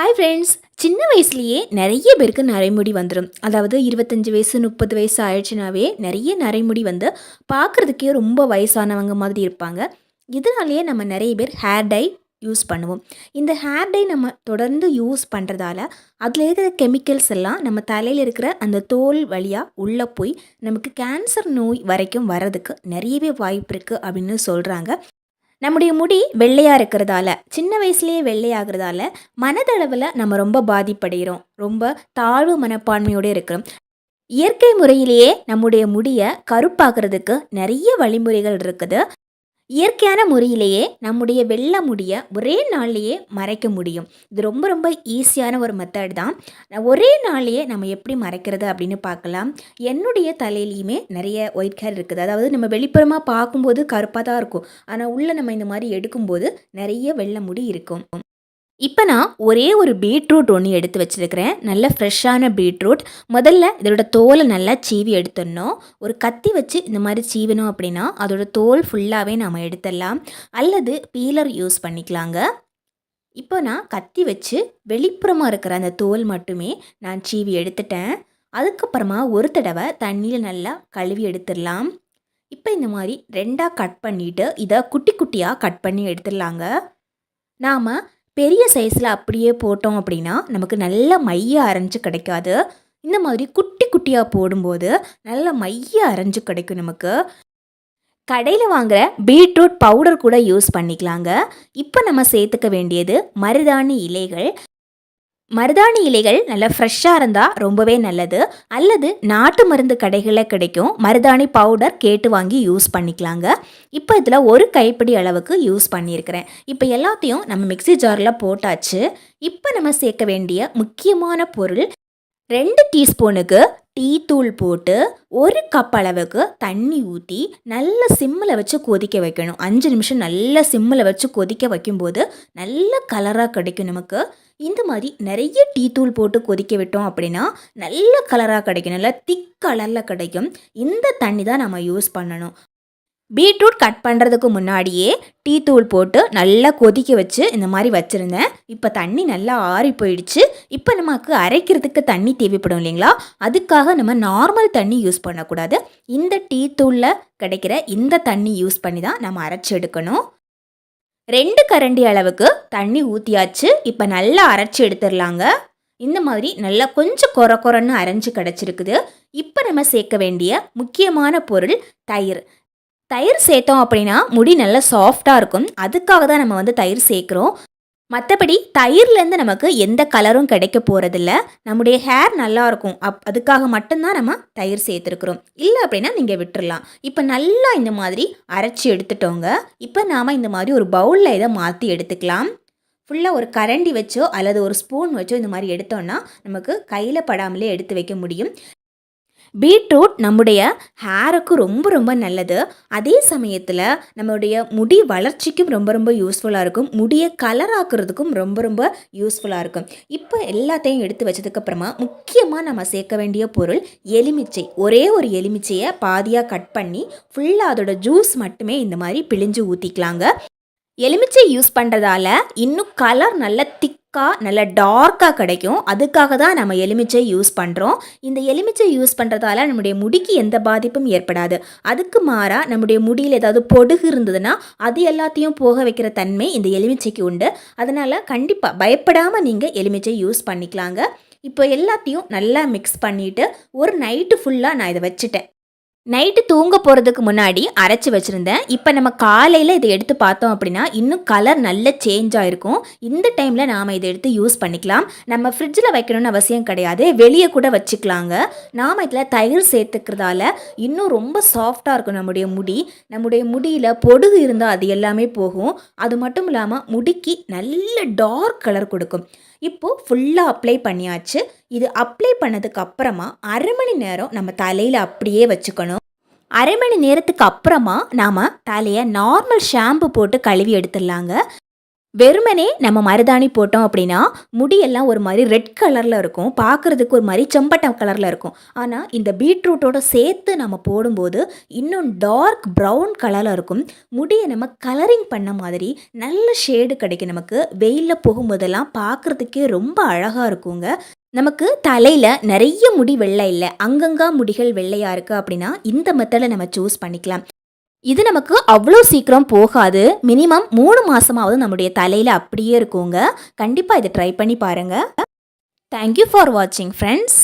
Hi friends சின்ன வயசுலேயே நிறைய பேருக்கு நரைமுடி வந்துடும் அதாவது இருபத்தஞ்சி வயசு முப்பது வயசு ஆயிடுச்சுனாவே நிறைய நரைமுடி வந்து பார்க்குறதுக்கே ரொம்ப வயசானவங்க மாதிரி இருப்பாங்க. இதனாலேயே நம்ம நிறைய பேர் ஹேர் டை யூஸ் பண்ணுவோம். இந்த ஹேர் டை நம்ம தொடர்ந்து யூஸ் பண்ணுறதால அதில் இருக்கிற கெமிக்கல்ஸ் எல்லாம் நம்ம தலையில் இருக்கிற அந்த தோல் வழியாக உள்ளே போய் நமக்கு கேன்சர் நோய் வரைக்கும் வர்றதுக்கு நிறையவே வாய்ப்பு இருக்குது அப்படின்னு சொல்கிறாங்க நம்முடைய முடி வெள்ளையாக இருக்கிறதால சின்ன வயசுலேயே வெள்ளையாகிறதால மனதளவில் நம்ம ரொம்ப பாதிப்படைகிறோம் ரொம்ப தாழ்வு மனப்பான்மையோடு இருக்கிறோம். இயற்கை முறையிலேயே நம்முடைய முடியை கருப்பாக்குறதுக்கு நிறைய வழிமுறைகள் இருக்குது. இயற்கையான முறையிலேயே நம்முடைய வெள்ளை முடியை ஒரே நாள்லேயே மறைக்க முடியும். இது ரொம்ப ரொம்ப ஈஸியான ஒரு மெத்தட் தான். ஒரே நாள்லேயே நம்ம எப்படி மறைக்கிறது அப்படின்னு பார்க்கலாம். என்னுடைய தலையிலையுமே நிறைய ஒயிட் ஹேர் இருக்குது. அதாவது நம்ம வெளிப்புறமாக பார்க்கும்போது கருப்பாக தான் இருக்கும். ஆனால் உள்ளே நம்ம இந்த மாதிரி எடுக்கும்போது நிறைய வெள்ளை முடி இருக்கும். இப்போ நான் ஒரே ஒரு பீட்ரூட் ஒன்று எடுத்து வச்சுருக்கிறேன். நல்ல ஃப்ரெஷ்ஷான பீட்ரூட். முதல்ல இதோட தோலை நல்லா சீவி எடுத்துடணும். ஒரு கத்தி வச்சு இந்த மாதிரி சீவணும் அப்படின்னா அதோட தோல் ஃபுல்லாகவே நாம் எடுத்துடலாம். அல்லது பீலர் யூஸ் பண்ணிக்கலாங்க. இப்போ நான் கத்தி வச்சு வெளிப்புறமாக இருக்கிற அந்த தோல் மட்டுமே நான் சீவி எடுத்துட்டேன். அதுக்கப்புறமா ஒரு தடவை தண்ணியில் நல்லா கழுவி எடுத்துடலாம். இப்போ இந்த மாதிரி ரெண்டாக கட் பண்ணிவிட்டு இதை குட்டி குட்டியாக கட் பண்ணி எடுத்துடலாங்க. நாம் பெரிய சைஸில் அப்படியே போட்டோம் அப்படின்னா நமக்கு நல்ல மைய அரைஞ்சு கிடைக்காது. இந்த மாதிரி குட்டி குட்டியாக போடும்போது நல்ல மைய அரைஞ்சு கிடைக்கும் நமக்கு. கடையில் வாங்குகிற பீட்ரூட் பவுடர் கூட யூஸ் பண்ணிக்கலாங்க. இப்போ நம்ம சேர்த்துக்க வேண்டியது மருதாணி இலைகள். மருதாணி இலைகள் நல்லா ஃப்ரெஷ்ஷாக இருந்தால் ரொம்பவே நல்லது. அல்லது நாட்டு மருந்து கடைகளில் கிடைக்கும். மருதாணி பவுடர் கேட்டு வாங்கி யூஸ் பண்ணிக்கலாங்க. இப்போ இதில் ஒரு கைப்பிடி அளவுக்கு யூஸ் பண்ணியிருக்கிறேன். இப்போ எல்லாத்தையும் நம்ம மிக்சி ஜாரில் போட்டாச்சு. இப்போ நம்ம சேர்க்க வேண்டிய முக்கியமான பொருள் ரெண்டு டீஸ்பூனுக்கு டீத்தூள் போட்டு ஒரு கப் அளவுக்கு தண்ணி ஊற்றி நல்ல சிம்மில் வச்சு கொதிக்க வைக்கணும். அஞ்சு நிமிஷம் நல்ல சிம்மில் வச்சு கொதிக்க வைக்கும்போது நல்ல கலராக கிடைக்கும் நமக்கு. இந்த மாதிரி நிறைய டீ தூள் போட்டு கொதிக்க விட்டோம் அப்படின்னா நல்ல கலராக கிடைக்கும். நல்லா திக் கலரில் கிடைக்கும். இந்த தண்ணி தான் நம்ம யூஸ் பண்ணணும். பீட்ரூட் கட் பண்ணுறதுக்கு முன்னாடியே டீ தூள் போட்டு நல்லா கொதிக்க வச்சு இந்த மாதிரி வச்சுருந்தேன். இப்போ தண்ணி நல்லா ஆறி போயிடுச்சு. இப்போ நமக்கு அரைக்கிறதுக்கு தண்ணி தேவைப்படும் இல்லைங்களா? அதுக்காக நம்ம நார்மல் தண்ணி யூஸ் பண்ணக்கூடாது. இந்த டீ தூளில் கிடைக்கிற இந்த தண்ணி யூஸ் பண்ணி தான் நம்ம அரைச்சி எடுக்கணும். ரெண்டு கரண்டி அளவுக்கு தண்ணி ஊற்றியாச்சு இப்போ நல்லா அரைச்சி எடுத்துடலாங்க. இந்த மாதிரி நல்லா கொஞ்சம் கொர கொரன்னு அரைஞ்சு கிடச்சிருக்குது. இப்போ நம்ம சேர்க்க வேண்டிய முக்கியமான பொருள் தயிர். தயிர் சேர்த்தோம் அப்படின்னா முடி நல்லா சாஃப்டாக இருக்கும். அதுக்காக தான் நம்ம வந்து தயிர் சேர்க்குறோம் மற்றபடி தயிர்லேருந்து நமக்கு எந்த கலரும் கிடைக்க போகிறதில்ல நம்முடைய ஹேர் நல்லாயிருக்கும் அப் அதுக்காக மட்டும்தான் நம்ம தயிர் சேர்த்துருக்குறோம். இல்லை அப்படின்னா நீங்கள் விட்டுடலாம் இப்போ நல்லா இந்த மாதிரி அரைச்சி எடுத்துட்டோங்க. இப்போ நாம் இந்த மாதிரி ஒரு பவுலில் இதை மாற்றி எடுத்துக்கலாம். ஃபுல்லாக ஒரு கரண்டி வச்சோ அல்லது ஒரு ஸ்பூன் வச்சோ இந்த மாதிரி எடுத்தோன்னா நமக்கு கையில் படாமலே எடுத்து வைக்க முடியும். பீட்ரூட் நம்முடைய ஹேருக்கு ரொம்ப ரொம்ப நல்லது. அதே சமயத்தில் நம்மளுடைய முடி வளர்ச்சிக்கும் ரொம்ப ரொம்ப யூஸ்ஃபுல்லாக இருக்கும். முடியை கலர் ஆக்குறதுக்கும் ரொம்ப ரொம்ப யூஸ்ஃபுல்லாக இருக்கும். இப்போ எல்லாத்தையும் எடுத்து வச்சதுக்கப்புறமா முக்கியமாக நம்ம சேர்க்க வேண்டிய பொருள் எலுமிச்சை. ஒரே ஒரு எலுமிச்சையை பாதியாக கட் பண்ணி ஃபுல்லாக அதோட ஜூஸ் மட்டுமே இந்த மாதிரி பிழிஞ்சு ஊற்றிக்கலாங்க எலுமிச்சை யூஸ் பண்ணுறதால இன்னும் கலர் நல்லா திக் திக்காக நல்ல டார்க்காக கிடைக்கும். அதுக்காக தான் நம்ம எலுமிச்சை யூஸ் பண்ணுறோம் இந்த எலுமிச்சை யூஸ் பண்ணுறதால நம்முடைய முடிக்கு எந்த பாதிப்பும் ஏற்படாது. அதுக்கு மாறாக நம்முடைய முடியில் ஏதாவது பொடுகு இருந்ததுன்னா அது எல்லாத்தையும் போக வைக்கிற தன்மை இந்த எலுமிச்சைக்கு உண்டு. அதனால் கண்டிப்பாக பயப்படாமல் நீங்கள் எலுமிச்சை யூஸ் பண்ணிக்கலாங்க. இப்போ எல்லாத்தையும் நல்லா மிக்ஸ் பண்ணிவிட்டு ஒரு நைட்டு ஃபுல்லாக நான் இதை வச்சுட்டேன். நைட்டு தூங்க போகிறதுக்கு முன்னாடி அரைச்சி வச்சுருந்தேன். இப்போ நம்ம காலையில் இதை எடுத்து பார்த்தோம் அப்படின்னா இன்னும் கலர் நல்ல சேஞ்ச் ஆகிருக்கும் இந்த டைமில் நாம் இதை எடுத்து யூஸ் பண்ணிக்கலாம். நம்ம ஃப்ரிட்ஜில் வைக்கணும்னு அவசியம் கிடையாது. வெளியே கூட வச்சுக்கலாங்க. நாம் இதில் தயிர் சேர்த்துக்கிறதால இன்னும் ரொம்ப சாஃப்டாக இருக்கும் நம்முடைய முடி. நம்முடைய முடியில் பொடுகு இருந்தால் அது எல்லாமே போகும். அது மட்டும் இல்லாமல் முடிக்கு நல்ல டார்க் கலர் கொடுக்கும். இப்போது ஃபுல்லாக அப்ளை பண்ணியாச்சு. இது அப்ளை பண்ணதுக்கு அப்புறமா அரை மணி நேரம் நம்ம தலையில் அப்படியே வச்சுக்கணும். அரை மணி நேரத்துக்கு அப்புறமா நாம் தலையை நார்மல் ஷாம்பு போட்டு கழுவி எடுத்துடலாங்க. வெறுமனே நம்ம மருதாணி போட்டோம் அப்படின்னா முடியெல்லாம் ஒரு மாதிரி ரெட் கலரில் இருக்கும். பார்க்குறதுக்கு ஒரு மாதிரி செம்பட்டம் கலரில் இருக்கும். ஆனால் இந்த பீட்ரூட்டோட சேர்த்து நம்ம போடும்போது இன்னும் டார்க் ப்ரௌன் கலரில் இருக்கும். முடியை நம்ம கலரிங் பண்ண மாதிரி நல்ல ஷேடு கிடைக்கும் நமக்கு. வெயிலில் போகும்போதெல்லாம் பார்க்குறதுக்கே ரொம்ப அழகாக இருக்குங்க. நமக்கு தலையில் நிறைய முடி வெள்ளை இல்லை. அங்கங்கா முடிகள் வெள்ளையாக இருக்குது அப்படின்னா இந்த மெத்தடை நம்ம சூஸ் பண்ணிக்கலாம். இது நமக்கு அவ்வளோ சீக்கிரம் போகாது. மினிமம் மூணு மாதமாவது நம்முடைய தலையில் அப்படியே இருக்குங்க. கண்டிப்பாக இதை ட்ரை பண்ணி பாருங்கள் தேங்க்யூ ஃபார் வாட்சிங் ஃப்ரெண்ட்ஸ்